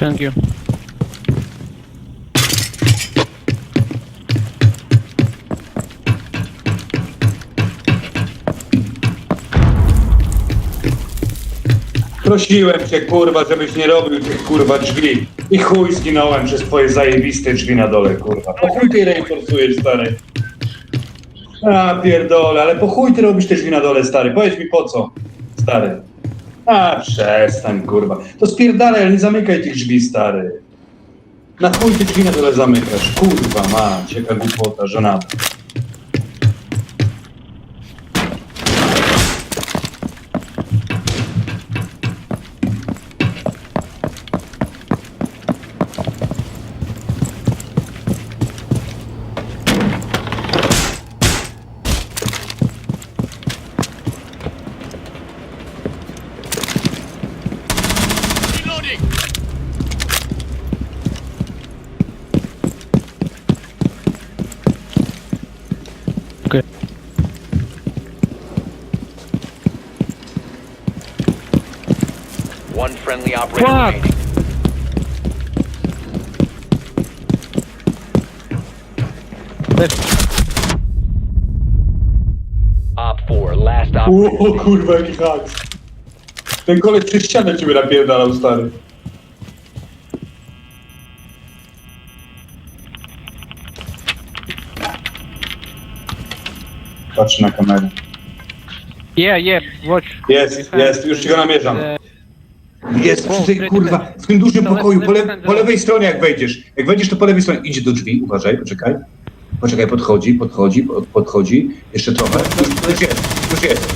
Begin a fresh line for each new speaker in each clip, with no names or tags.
Thank you.
Prosiłem cię, kurwa, żebyś nie robił tych, kurwa, drzwi. I chuj zginąłem przez twoje zajebiste drzwi na dole, kurwa. Po chuj ty reinforcujesz, stary? A, pierdole, ale po chuj ty robisz te drzwi na dole, stary? Powiedz mi po co, stary? A, przestań, kurwa. To spierdalaj, ale nie zamykaj tych drzwi, stary. Na chuj ty drzwi na dole zamykasz? Kurwa, mać, jaka głupota, żenada.
Okay.
One friendly operator
Fuck!
remaining. Op 4, last
O
operator.
kurwa, jaki haks. Ten koleś przez ścianę ciebie napierdalał, stary. Patrzę na kamerę.
Yeah, yeah, watch.
Jest, jest, już ci go namierzam. Jest przy tej, kurwa, w tym dużym pokoju, po, le, po lewej stronie jak wejdziesz. Jak wejdziesz, to po lewej stronie idzie do drzwi, uważaj, poczekaj. Poczekaj, podchodzi, podchodzi, pod- podchodzi. Jeszcze trochę. Już, już jest, już jest.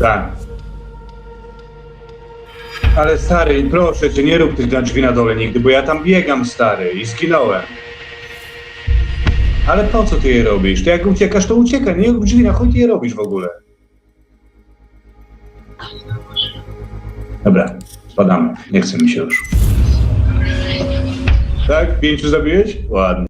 Tak. Ale stary, proszę cię, nie rób tych na drzwi na dole nigdy, bo ja tam biegam, stary, i zginąłem. Ale po co ty je robisz? To jak uciekasz, to uciekaj, nie rób drzwi na chuj ty je robisz w ogóle. Dobra, spadamy, nie chce mi się już. Tak? Pięciu zabiłeś? Ładnie.